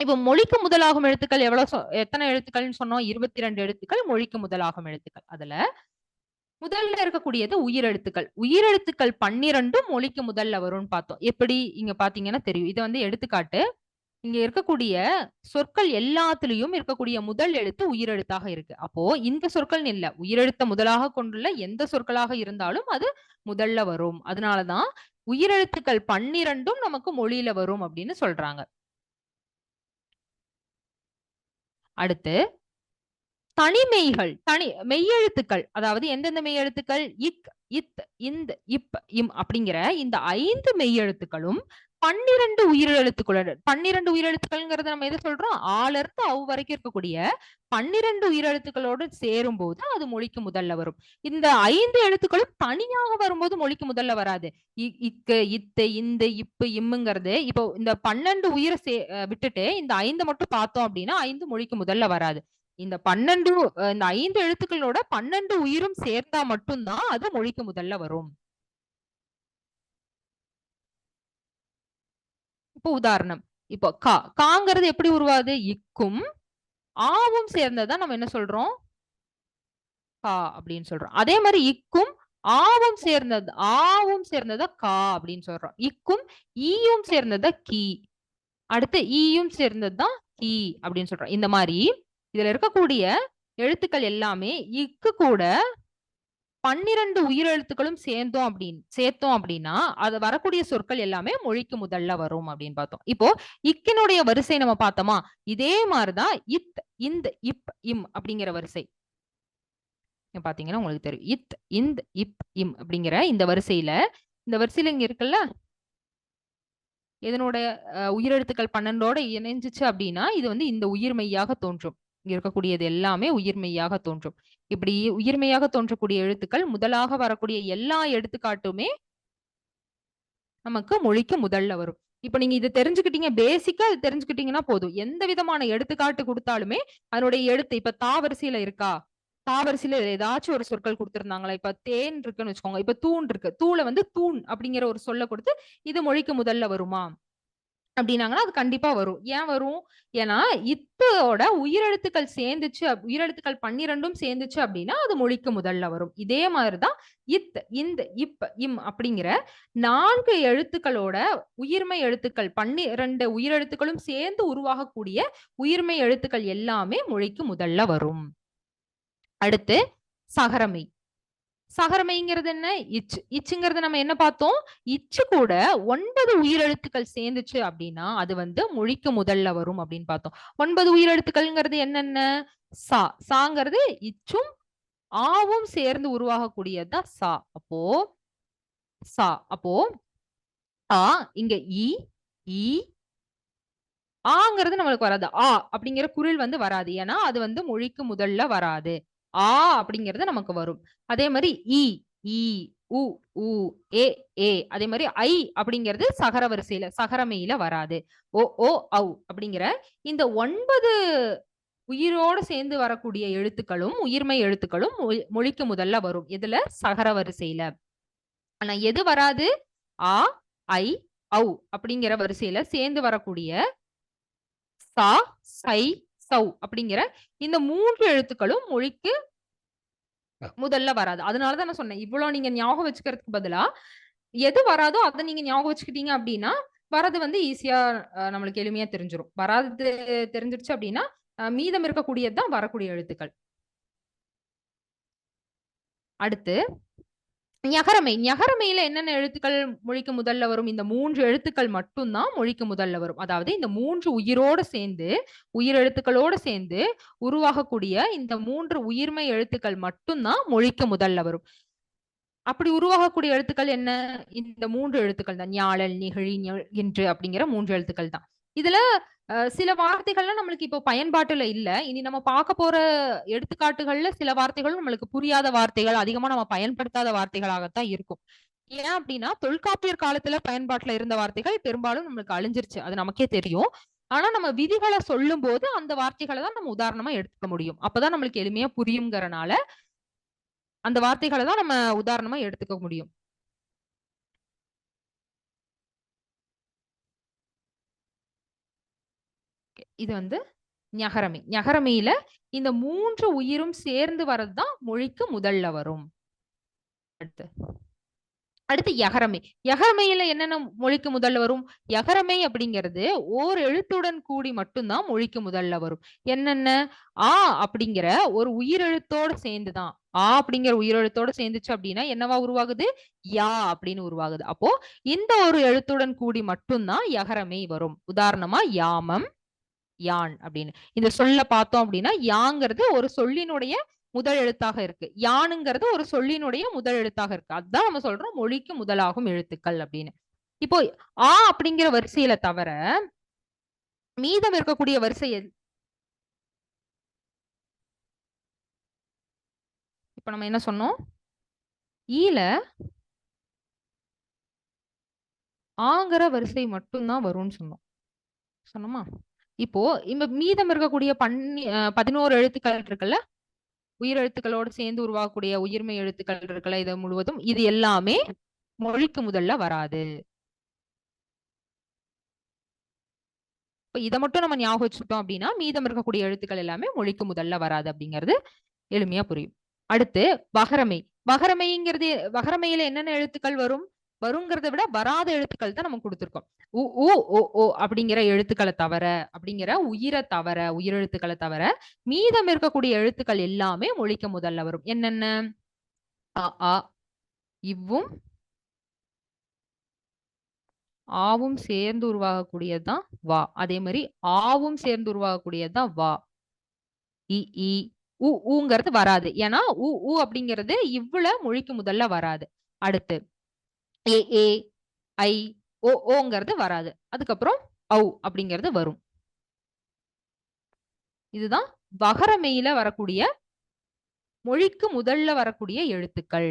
இப்ப மொழிக்கு முதலாகும் எழுத்துக்கள் எவ்வளவு எத்தனை எழுத்துக்கள்னு சொன்னோம்? இருபத்தி ரெண்டு எழுத்துக்கள் மொழிக்கு முதலாகும் எழுத்துக்கள். அதுல முதல்ல இருக்கக்கூடியது உயிரெழுத்துக்கள் உயிரெழுத்துக்கள் பன்னிரெண்டும் மொழிக்கு முதல்ல வரும்னு பார்த்தோம். எப்படி? இங்க பாத்தீங்கன்னா தெரியும். இது வந்து எடுத்துக்காட்டு. இங்க இருக்கக்கூடிய சொற்கள் எல்லாத்துலயும் இருக்கக்கூடிய முதல் எழுத்து உயிரெழுத்தாக இருக்கு. அப்போ இந்த சொற்கள் இல்ல. உயிரெழுத்த முதலாக கொண்டுள்ள எந்த சொற்களாக இருந்தாலும் அது முதல்ல வரும். அதனாலதான் உயிரெழுத்துக்கள் பன்னிரெண்டும் நமக்கு மொழியில வரும் அப்படின்னு சொல்றாங்க. அடுத்து தனிமெய்கள் தனி மெய்யெழுத்துக்கள் அதாவது எந்தெந்த மெய்யெழுத்துக்கள்? இக் இத் இந்த இப் இம் அப்படிங்கிற இந்த ஐந்து மெய்யெழுத்துக்களும் பன்னிரண்டு உயிரெழுத்துக்களுடன் பன்னிரண்டு உயிரெழுத்துக்கள்ங்கிறத நம்ம எது சொல்றோம்? ஆல இருந்து அவ் வரைக்கும் இருக்கக்கூடிய பன்னிரண்டு உயிரெழுத்துக்களோடு சேரும் போது அது மொழிக்கு முதல்ல வரும். இந்த ஐந்து எழுத்துக்களும் தனியாக வரும்போது மொழிக்கு முதல்ல வராது. இ- இக்கு இத்து இந்த இப்பு இம்முங்கிறது இப்போ இந்த பன்னெண்டு உயிரை சே விட்டுட்டு இந்த ஐந்து மட்டும் பார்த்தோம் அப்படின்னா ஐந்து மொழிக்கு முதல்ல வராது. இந்த பன்னெண்டு இந்த ஐந்து எழுத்துக்களோட பன்னெண்டு உயிரும் சேர்ந்தா மட்டும்தான் அது மொழிக்கு முதல்ல வரும். இப்போ உதாரணம். இப்போ கா காங்கிறது எப்படி உருவாது இக்கும் ஆவும் சேர்ந்ததான் நம்ம என்ன சொல்றோம்? கா அப்படின்னு சொல்றோம். அதே மாதிரி இக்கும் ஆவும் சேர்ந்தது ஆவும் சேர்ந்ததா கா அப்படின்னு சொல்றோம். இக்கும் ஈயும் சேர்ந்ததா கி. அடுத்து ஈயும் சேர்ந்ததுதான் கி அப்படின்னு சொல்றோம். இந்த மாதிரி இதுல இருக்கக்கூடிய எழுத்துக்கள் எல்லாமே இக்கு கூட பன்னிரண்டு உயிரெழுத்துக்களும் சேர்ந்தோம் அப்படின்னு சேர்த்தோம் அப்படின்னா அது வரக்கூடிய சொற்கள் எல்லாமே மொழிக்கு முதல்ல வரும் அப்படின்னு பார்த்தோம். இப்போ இக்கினுடைய வரிசை நம்ம பார்த்தோமா? இதே மாதிரிதான் இத் இந்த இப் இம் அப்படிங்கிற வரிசை. பாத்தீங்கன்னா உங்களுக்கு தெரியும். இத் இந்த இப் இம் அப்படிங்கிற இந்த வரிசையில இந்த வரிசையில இங்க இருக்குல்ல? இதனுடைய உயிரெழுத்துக்கள் பன்னெண்டோட இணைஞ்சிச்சு அப்படின்னா இது வந்து இந்த உயிர்மையாக தோன்றும். இருக்கக்கூடியது எல்லாமே உயிர்மெய்யாக தோன்றும். இப்படி உயிர்மையாக தோன்றக்கூடிய எழுத்துக்கள் முதலாக வரக்கூடிய எல்லா எடுத்துக்காட்டுமே நமக்கு மொழிக்கு முதல்ல வரும். இப்ப நீங்க இது தெரிஞ்சுக்கிட்டீங்க பேசிக்கா இது தெரிஞ்சுக்கிட்டீங்கன்னா போதும். எந்த விதமான எடுத்துக்காட்டு கொடுத்தாலுமே அதனுடைய எழுத்து இப்ப தாவரிசையில இருக்கா? தாவரிசையில ஏதாச்சும் ஒரு சொற்கள் கொடுத்திருந்தாங்களா? இப்ப தேன் இருக்குன்னு வச்சுக்கோங்க. இப்ப தூண் இருக்கு. தூளை வந்து தூண் அப்படிங்கிற ஒரு சொல்ல கொடுத்து இது மொழிக்கு முதல்ல வருமா? அப்படின்னாங்கன்னா அது கண்டிப்பா வரும். ஏன் வரும்? ஏன்னா இத்தோட உயிரெழுத்துக்கள் சேர்ந்துச்சு உயிரெழுத்துக்கள் பன்னிரெண்டும் சேர்ந்துச்சு அப்படின்னா அது மொழிக்கு முதல்ல வரும். இதே மாதிரிதான் இத் இந்த இப் இம் அப்படிங்கிற நான்கு எழுத்துக்களோட உயிர்மை எழுத்துக்கள் பன்னிரண்டு உயிரெழுத்துக்களும் சேர்ந்து உருவாகக்கூடிய உயிர்மை எழுத்துக்கள் எல்லாமே மொழிக்கு முதல்ல வரும். அடுத்து சகரமை. சகரமைங்கிறது என்ன இச்சு இச்சுங்கிறது நம்ம என்ன பார்த்தோம்? இச்சு கூட ஒன்பது உயிரெழுத்துக்கள் சேர்ந்துச்சு அப்படின்னா அது வந்து மொழிக்கு முதல்ல வரும் அப்படின்னு பார்த்தோம். ஒன்பது உயிரெழுத்துக்கள்ங்கிறது என்னென்ன? சா சாங்கிறது இச்சும் ஆவும் சேர்ந்து உருவாகக்கூடியதுதான் சா. அப்போ சா அப்போ ஆ இங்க இ ஈ ஆங்கிறது நம்மளுக்கு வராது. ஆ அப்படிங்கிற குரல் வந்து வராது. ஏன்னா அது வந்து மொழிக்கு முதல்ல வராது. ஆ அப்படிங்கிறது நமக்கு வரும். அதே மாதிரி இ இ உ உ ஏ ஏ. அதே மாதிரி ஐ அப்படிங்கிறது சகர வரிசையில சகரமையில வராது. ஓ ஓ ஔ அப்படிங்கிற இந்த ஒன்பது உயிரோட சேர்ந்து வரக்கூடிய எழுத்துக்களும் உயிர்மை எழுத்துக்களும் மொழிக்கு முதல்ல வரும். எதுல? சகர வரிசையில. ஆனா எது வராது? ஆ ஐ ஔ அப்படிங்கிற வரிசையில சேர்ந்து வரக்கூடிய சா சை சௌ அப்படிங்கிற இந்த மூன்று எழுத்துக்களும் மொழிக்கு முதல்ல வராது. அதனாலதான் நான் சொன்னேன் இவ்வளவு நீங்க ஞாபகம் வச்சுக்கிறதுக்கு பதிலா எது வராதோ அதை நீங்க ஞாபகம் வச்சுக்கிட்டீங்க அப்படின்னா வரது வந்து ஈஸியா நம்மளுக்கு எளிமையா தெரிஞ்சிரும். வராது தெரிஞ்சிருச்சு அப்படின்னா மீதம் இருக்கக்கூடியது தான் வரக்கூடிய எழுத்துக்கள். அடுத்து ஞகரமை. ஞகரமையில என்னென்ன எழுத்துக்கள் மொழிக்கு முதல்ல வரும்? இந்த மூன்று எழுத்துக்கள் மட்டும்தான் மொழிக்கு முதல்ல வரும். அதாவது இந்த மூன்று உயிரோட சேர்ந்து உயிர் எழுத்துக்களோட சேர்ந்து உருவாகக்கூடிய இந்த மூன்று உயிர்மை எழுத்துக்கள் மட்டும்தான் மொழிக்கு முதல்ல வரும். அப்படி உருவாகக்கூடிய எழுத்துக்கள் என்ன? இந்த மூன்று எழுத்துக்கள் தான். ஞாழல் நிகழி என்று அப்படிங்கிற மூன்று எழுத்துக்கள் தான். இதுல சில வார்த்தைகள்லாம் நம்மளுக்கு இப்போ பயன்பாட்டுல இல்ல. இனி நம்ம பார்க்க போற எடுத்துக்காட்டுகள்ல சில வார்த்தைகள் நம்மளுக்கு புரியாத வார்த்தைகள் அதிகமா நம்ம பயன்படுத்தாத வார்த்தைகளாகத்தான் இருக்கும். ஏன் அப்படின்னா தொல்காப்பியர் காலத்துல பயன்பாட்டுல இருந்த வார்த்தைகள் பெரும்பாலும் நம்மளுக்கு அழிஞ்சிருச்சு. அது நமக்கே தெரியும். ஆனா நம்ம விதிகளை சொல்லும் போது அந்த வார்த்தைகளை தான் நம்ம உதாரணமா எடுத்துக்க முடியும். அப்பதான் நம்மளுக்கு எளிமையா புரியுங்கிறனால அந்த வார்த்தைகளை தான் நம்ம உதாரணமா எடுத்துக்க முடியும். இது வந்து ஞகரமை. ஞகரமையில இந்த மூன்று உயிரும் சேர்ந்து வர்றதுதான் மொழிக்கு முதல்ல வரும். அடுத்து. அடுத்து யகரமை. யகரமையில என்னென்ன மொழிக்கு முதல்ல வரும்? யகரமை அப்படிங்கிறது ஓர் எழுத்துடன் கூடி மட்டும்தான் மொழிக்கு முதல்ல வரும். என்னென்ன? ஆ அப்படிங்கிற ஒரு உயிரெழுத்தோட சேர்ந்துதான். ஆ அப்படிங்கிற உயிரெழுத்தோட சேர்ந்துச்சு அப்படின்னா என்னவா உருவாகுது? யா அப்படின்னு உருவாகுது. அப்போ இந்த ஒரு எழுத்துடன் கூடி மட்டும்தான் யகரமை வரும். உதாரணமா யாமம் யான் அப்படின்னு. இந்த சொல்ல பார்த்தோம் அப்படின்னா யாங்கிறது ஒரு சொல்லினுடைய முதல் எழுத்தாக இருக்கு. யானுங்கிறது ஒரு சொல்லினுடைய முதல் எழுத்தாக இருக்கு. அதுதான் நம்ம சொல்றோம் மொழிக்கு முதலாகும் எழுத்துக்கள் அப்படின்னு. இப்போ ஆ அப்படிங்கிற வரிசையில தவிர மீதம் இருக்கக்கூடிய வரிசை இப்ப நம்ம என்ன சொன்னோம்? ஈல ஆங்கிற வரிசை மட்டும்தான் வரும்னு சொன்னோம். சொன்னோமா? இப்போ இந்த மீதம் இருக்கக்கூடிய பன்னி பதினோரு எழுத்துக்கள் இருக்குல்ல? உயிரெழுத்துக்களோடு சேர்ந்து உருவாகக்கூடிய உயிர்மை எழுத்துக்கள் இருக்குல்ல இது முழுவதும்? இது எல்லாமே மொழிக்கு முதல்ல வராது. இப்ப இதை மட்டும் நம்ம ஞாபகம் வச்சுக்கிட்டோம் அப்படின்னா மீதம் இருக்கக்கூடிய எழுத்துக்கள் எல்லாமே மொழிக்கு முதல்ல வராது அப்படிங்கிறது எளிமையா புரியும். அடுத்து வகரமை. வகரமைங்கிறது வகரமையில என்னென்ன எழுத்துக்கள் வரும்? வருங்கிறத விட வராத எழுத்துக்கள் தான் நம்ம கொடுத்துருக்கோம். உ உ ஓ ஓ அப்படிங்கிற எழுத்துக்களை தவிர அப்படிங்கிற உயிரை தவிர உயிரெழுத்துக்களை தவிர மீதம் இருக்கக்கூடிய எழுத்துக்கள் எல்லாமே மொழிக்கு முதல்ல வரும். என்னென்ன? அ ஆ இவ்வும் ஆவும் சேர்ந்து உருவாகக்கூடியதுதான் வா. அதே மாதிரி ஆவும் சேர்ந்து உருவாகக்கூடியதுதான் வா. இ இ உ ஊங்கிறது வராது. ஏன்னா உ உ அப்படிங்கிறது இவ்வளவு மொழிக்கு முதல்ல வராது. அடுத்து ஏ ஏ ஐ ஓ ஓங்கிறது வராது. அதுக்கப்புறம் ஔ அப்படிங்கிறது வரும். இதுதான் வகரமெயில வரக்கூடிய மொழிக்கு முதல்ல வரக்கூடிய எழுத்துக்கள்.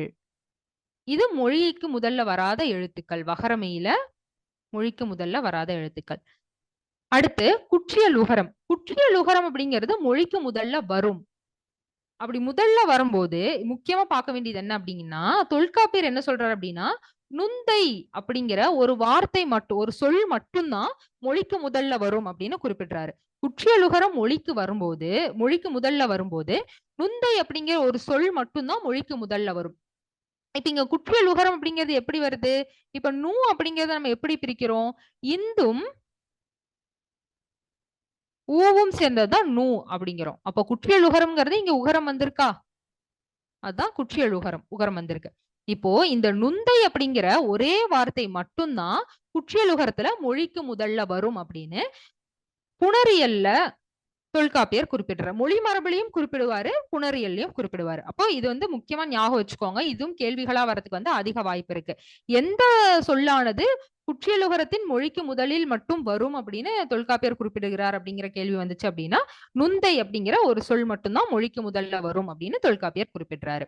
இது மொழிக்கு முதல்ல வராத எழுத்துக்கள். வகரமெயில மொழிக்கு முதல்ல வராத எழுத்துக்கள். அடுத்து குற்றிய லுகரம். குற்றிய லுகரம் அப்படிங்கிறது மொழிக்கு முதல்ல வரும். அப்படி முதல்ல வரும்போது முக்கியமா பார்க்க வேண்டியது என்ன அப்படிங்கன்னா தொல்காப்பியர் என்ன சொல்றாரு அப்படின்னா நுந்தை அப்படிங்கிற ஒரு வார்த்தை மட்டும் ஒரு சொல் மட்டும்தான் மொழிக்கு முதல்ல வரும் அப்படின்னு குறிப்பிடுறாரு. குற்றியலுகரம் மொழிக்கு வரும்போது மொழிக்கு முதல்ல வரும்போது நுந்தை அப்படிங்கிற ஒரு சொல் மட்டும்தான் மொழிக்கு முதல்ல வரும். இப்ப இங்க குற்றியலுகரம் அப்படிங்கிறது எப்படி வருது? இப்ப நூ அப்படிங்கறத நம்ம எப்படி பிரிக்கிறோம்? இந்தும் ஊவும் சேர்ந்ததுதான் நூ அப்படிங்கிறோம். அப்ப குற்றியலுகரம்ங்கிறது இங்க உகரம் வந்திருக்கா? அதுதான் குற்றியலுகரம் உகரம் வந்திருக்கு. இப்போ இந்த நுந்தை அப்படிங்கிற ஒரே வார்த்தை மட்டும்தான் குற்றியலுகரத்துல மொழிக்கு முதல்ல வரும் அப்படின்னு புணரியல்ல தொல்காப்பியர் குறிப்பிடுறார். மொழி மரபுலையும் குறிப்பிடுவாரு புணரியல்லையும் குறிப்பிடுவாரு. அப்போ இது வந்து முக்கியமா ஞாபகம் வச்சுக்கோங்க. இதுவும் கேள்விகளா வரதுக்கு வந்து அதிக வாய்ப்பு இருக்கு. எந்த சொல்லானது குற்றியலுகரத்தின் மொழிக்கு முதலில் மட்டும் வரும் அப்படின்னு தொல்காப்பியர் குறிப்பிடுகிறார் அப்படிங்கிற கேள்வி வந்துச்சு அப்படின்னா நுந்தை அப்படிங்கிற ஒரு சொல் மட்டும்தான் மொழிக்கு முதல்ல வரும் அப்படின்னு தொல்காப்பியர் குறிப்பிடுறாரு.